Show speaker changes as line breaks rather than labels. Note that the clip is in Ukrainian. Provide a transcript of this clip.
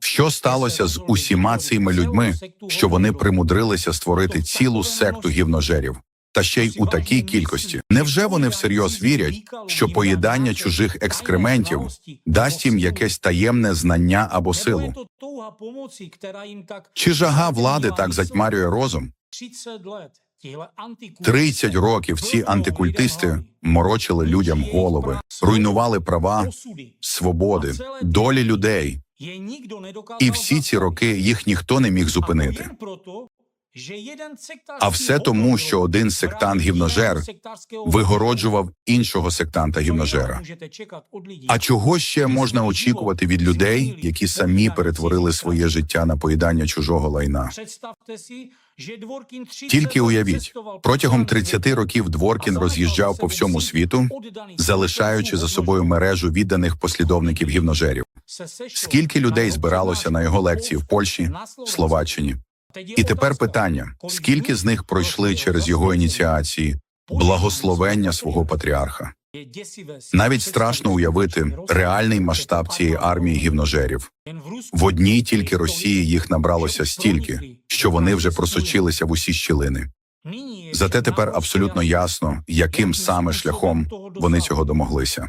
Що сталося з усіма цими людьми, що вони примудрилися створити цілу секту гівножерів? Та ще й у такій кількості. Невже вони всерйоз вірять, що поїдання чужих екскрементів дасть їм якесь таємне знання або силу? Чи жага влади так затьмарює розум? 30 років ці антикультисти морочили людям голови, руйнували права, свободи, долі людей, і всі ці роки їх ніхто не міг зупинити.
А все тому, що один сектант гівножер
Вигороджував іншого сектанта гівножера. А чого ще можна очікувати від людей, які самі перетворили своє життя на поїдання чужого лайна?
Тільки уявіть, протягом 30 років Дворкін роз'їжджав по всьому світу,
залишаючи за собою мережу відданих послідовників гівножерів. Скільки людей збиралося на його лекції в Польщі, Словаччині? І тепер питання: скільки з них пройшли через його ініціації благословення свого патріарха? Навіть страшно уявити реальний масштаб цієї армії гівножерів. В одній тільки Росії їх набралося стільки, що вони вже просочилися в усі щілини. Зате тепер абсолютно ясно, яким саме шляхом вони цього домоглися.